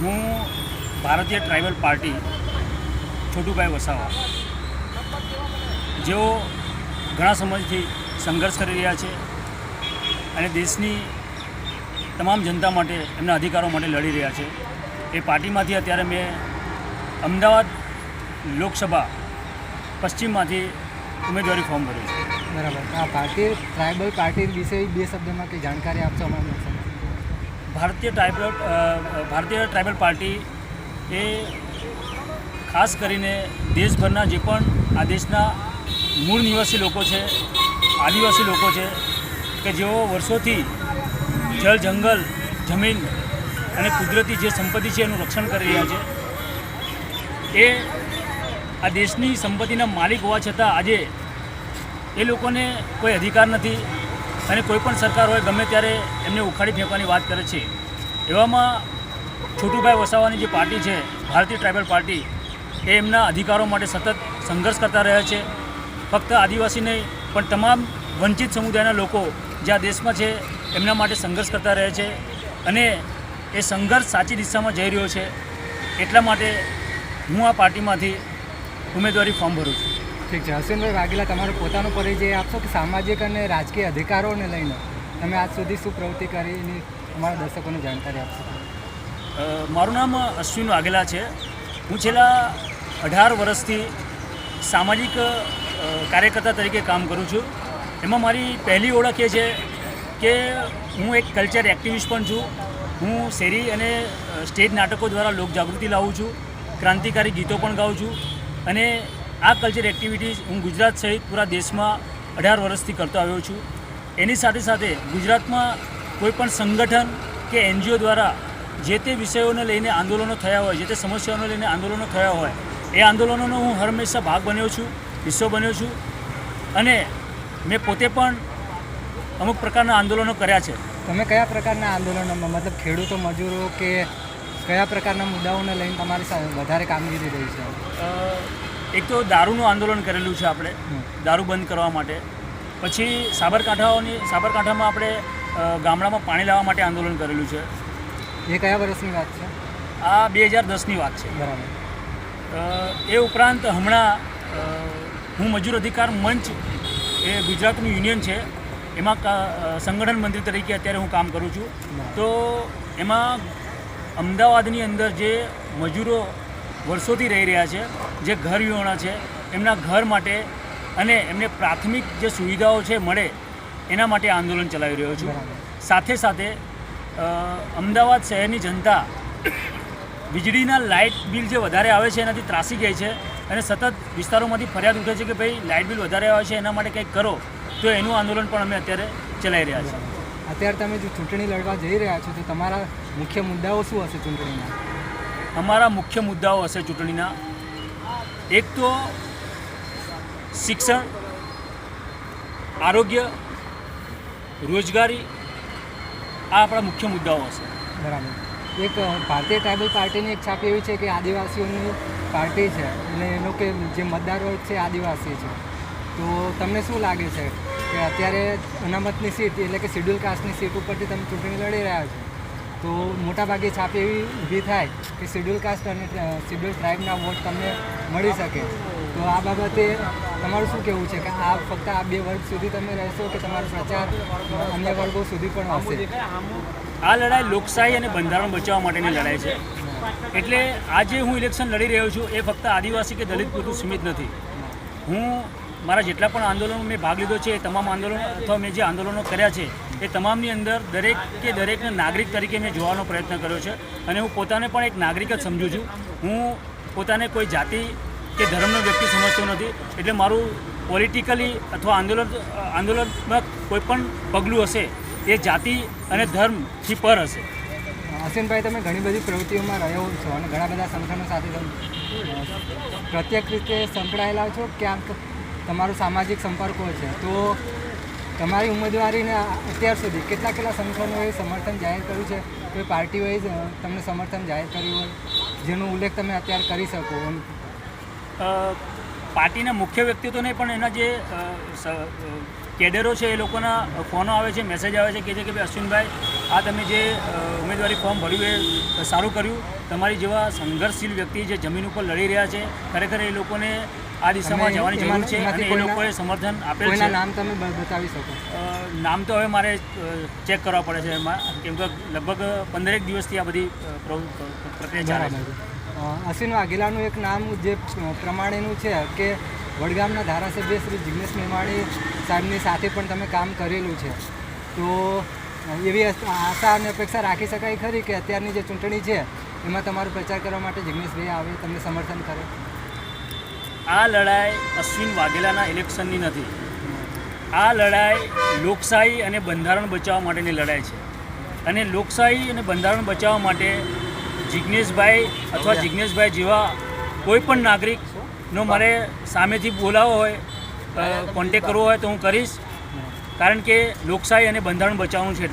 હું ભારતીય tribal party Chhotubhai Vasava, જેઓ ઘણા સમયથી સંઘર્ષ કરી રહ્યા છે અને દેશની તમામ જનતા માટે, એમના અધિકારો માટે લડી રહ્યા છે. એ પાર્ટીમાંથી અત્યારે મેં અમદાવાદ લોકસભા પશ્ચિમમાંથી ઉમેદવારી ફોર્મ ભર્યું છે. બરાબર. આ ભારતીય ટ્રાઇબલ પાર્ટી વિશે બે શબ્દમાં કંઈ જાણકારી આપશો અમારા? ભારતીય ટ્રાઇબલ ભારતીય ટ્રાઇબલ પાર્ટી એ ખાસ કરીને દેશભરના જે પણ આ દેશના મૂળ નિવાસી લોકો છે, આદિવાસી લોકો છે, કે જેઓ વર્ષોથી જળ, જંગલ, જમીન અને કુદરતી જે સંપત્તિ છે એનું રક્ષણ કરી રહ્યા છે, એ આ દેશની સંપત્તિના માલિક હોવા છતાં આજે એ લોકોને કોઈ અધિકાર નથી. અને કોઈપણ સરકાર હોય, ગમે ત્યારે એમને ઉખાડી ફેંકવાની વાત કરે છે. એવામાં છોટુભાઈ વસાવાની જે પાર્ટી છે, ભારતીય ટ્રાઇબલ પાર્ટી, એ એમના અધિકારો માટે સતત સંઘર્ષ કરતા રહ્યા છે. ફક્ત આદિવાસી નહીં, પણ તમામ વંચિત સમુદાયના લોકો જે આ દેશમાં છે, એમના માટે સંઘર્ષ કરતા રહે છે અને એ સંઘર્ષ સાચી દિશામાં જઈ રહ્યો છે. એટલા માટે હું આ પાર્ટીમાંથી ઉમેદવારી ફોર્મ ભરું છું. ઠીક છે. હસીનભાઈ વાઘેલા, તમારો પોતાનો પરિચય આપશો કે સામાજિક અને રાજકીય અધિકારોને લઈને? તમે આજ સુધી શું પ્રવૃત્તિ કરી એની અમારા દર્શકોને જાણકારી આપશો? મારું નામ અશ્વિન વાઘેલા છે. હું છેલ્લા અઢાર વર્ષથી સામાજિક કાર્યકર્તા તરીકે કામ કરું છું. એમાં મારી પહેલી ઓળખ એ છે કે હું એક કલ્ચર એક્ટિવિસ્ટ પણ છું. હું શેરી અને સ્ટેજ નાટકો દ્વારા લોકજાગૃતિ લાવું છું. ક્રાંતિકારી ગીતો પણ ગાઉં છું. અને આ કલ્ચર એક્ટિવિટીઝ હું ગુજરાત સહિત પૂરા દેશમાં અઢાર વર્ષથી કરતો આવ્યો છું. એની સાથે સાથે ગુજરાતમાં કોઈ પણ સંગઠન કે એનજીઓ દ્વારા જે તે વિષયોને લઈને આંદોલનો થયા હોય જે તે સમસ્યાઓને લઈને આંદોલનો થયા હોય એ આંદોલનોનો હું હંમેશા ભાગ બન્યો છું હિસ્સો બન્યો છું અને મેં પોતે પણ અમુક પ્રકારના આંદોલનો કર્યા છે. તમે કયા પ્રકારના આંદોલનોમાં મતલબ ખેડૂતો મજૂરો કે કયા પ્રકારના મુદ્દાઓને લઈને તમારી સાથે વધારે કામગીરી રહી છે? એક તો દારૂનું આંદોલન કરેલું છે આપણે. દારૂ બંધ કરવા માટે. પછી સાબરકાંઠાઓની સાબરકાંઠામાં આપણે ગામડામાં પાણી લાવવા માટે આંદોલન કરેલું છે. એ કયા વર્ષની વાત છે? આ બે હજાર દસની વાત છે. બરાબર. એ ઉપરાંત હમણાં હું મજૂર અધિકાર મંચ એ ગુજરાતનું યુનિયન છે. એમાં સંગઠન મંત્રી તરીકે અત્યારે હું કામ કરું છું. તો એમાં અમદાવાદની અંદર જે મજૂરો વર્ષોથી રહી રહ્યા છે જે ઘર વિહોણા છે એમના ઘર માટે અને એમને પ્રાથમિક જે સુવિધાઓ છે મળે એના માટે આંદોલન ચલાવી રહ્યો છું. સાથે સાથે અમદાવાદ શહેરની જનતા વીજળીના લાઇટ બિલ જે વધારે આવે છે એનાથી ત્રાસી ગઈ છે અને સતત વિસ્તારોમાંથી ફરિયાદ ઉઠે છે કે ભાઈ લાઇટ બિલ વધારે આવે છે એના માટે કંઈક કરો તો એનું આંદોલન પણ અમે અત્યારે ચલાવી રહ્યા છીએ. અત્યારે તમે જો ચૂંટણી લડવા જઈ રહ્યા છો તો તમારા મુખ્ય મુદ્દાઓ શું હશે ચૂંટણીના? અમારા મુખ્ય મુદ્દાઓ હશે ચૂંટણીના. એક તો શિક્ષણ, આરોગ્ય, રોજગારી, આ આપણા મુખ્ય મુદ્દાઓ હશે. બરાબર. એક ભારતીય ટ્રાઇબલ પાર્ટીની એક છાપ એવી છે કે આદિવાસીઓની પાર્ટી છે અને એનો કે જે મતદાર વર્ગ છે આદિવાસી છે. તો તમને શું લાગે છે કે અત્યારે અનામતની સીટ એટલે કે શિડ્યુલ કાસ્ટની સીટ ઉપરથી તમે ચૂંટણી લડી રહ્યા છો? તો મોટાભાગે છાપ એવી ઊભી થાય કે શેડ્યુલ કાસ્ટ અને શેડ્યુલ ટ્રાઇબના વોટ તમને મળી શકે. તો આ બાબતે તમારું શું કહેવું છે? કે આ ફક્ત આ બે વર્ગ સુધી તમે રહેશો કે તમારો પ્રચાર અન્ય વર્ગો સુધી પણ હશે? આ લડાઈ લોકશાહી અને બંધારણ બચાવવા માટેની લડાઈ છે. એટલે આજે હું ઇલેક્શન લડી રહ્યો છું એ ફક્ત આદિવાસી કે દલિત પૂરતું સીમિત નથી. હું મારા જેટલા પણ આંદોલનો મેં ભાગ લીધો છે, એ તમામ આંદોલનો અથવા મેં જે આંદોલનો કર્યા છે, એ તમામની અંદર દરેક કે દરેકને નાગરિક તરીકે મેં જોવાનો પ્રયત્ન કર્યો છે અને હું પોતાને પણ એક નાગરિક જ સમજું છું. હું પોતાને કોઈ જાતિ કે ધર્મનો વ્યક્તિ સમજતો નથી, એટલે મારું પોલિટિકલી અથવા આંદોલન, આંદોલનમાં કોઈ પણ પગલું હશે એ જાતિ અને ધર્મથી પર હશે. અશ્વિનભાઈ તમે ઘણી બધી પ્રવૃત્તિઓમાં રહ્યો છો અને ઘણા બધા સંગઠનો સાથે તમે પ્રત્યેક રીતે સંકળાયેલા છો? ક્યાંક તમારો સામાજિક સંપર્કો છે. તો તમારી ઉમેદવારીને અત્યાર સુધી કેટલા કેટલા સંગઠનોએ સમર્થન જાહેર કર્યું છે? કોઈ પાર્ટીઓએ તમને સમર્થન જાહેર કર્યું હોય? જેનો ઉલ્લેખ તમે અત્યારે કરી શકો પાર્ટીના મુખ્ય વ્યક્તિત્વને પણ એના જે કેડરો છે એ લોકોના ફોનો આવે છે મેસેજ આવે છે કે છે કે ભાઈ અશ્વિનભાઈ આ તમે જે ઉમેદવારી ફોર્મ ભર્યું એ સારું કર્યું. તમારી જેવા સંઘર્ષશીલ વ્યક્તિ જે જમીન ઉપર લડી રહ્યા છે ખરેખર એ લોકોને આ દિશામાં જવાની જરૂર છે અને એ લોકોએ સમર્થન આપેલ છે. નામ તમે બતાવી શકો? નામ તો હવે મારે ચેક કરવા પડે છે એમાં કેમ કે લગભગ પંદરેક દિવસથી આ બધી પ્રક્રિયા ચાલે છે. અશ્વિન વાઘેલાનું એક નામ જે પ્રમાણેનું છે કે વડગામના ધારાસભ્ય શ્રી જિગ્નેશ મેવાણી સાહેબની સાથે પણ તમે કામ કરેલું છે. તો, એવી આશા અને અપેક્ષા રાખી શકાય ખરી કે અત્યારની જે ચૂંટણી છે, એમાં તમારો પ્રચાર કરવા માટે જિગ્નેશભાઈ આવે, તમને સમર્થન કરે? આ લડાઈ અશ્વિન વાઘેલાના ઇલેક્શનની નથી. આ લડાઈ લોકશાહી અને બંધારણ બચાવવા માટેની લડાઈ છે. અને લોકશાહી અને બંધારણ બચાવવા માટે જિજ્ઞેશભાઈ અથવા જિજ્ઞેશભાઈ જેવા કોઈ પણ નાગરિકનો મારે સામેથી બોલાવો હોય કોન્ટેક કરવો હોય તો હું કરીશ. કારણ કે લોકશાહી અને બંધારણ બચાવવાનું છે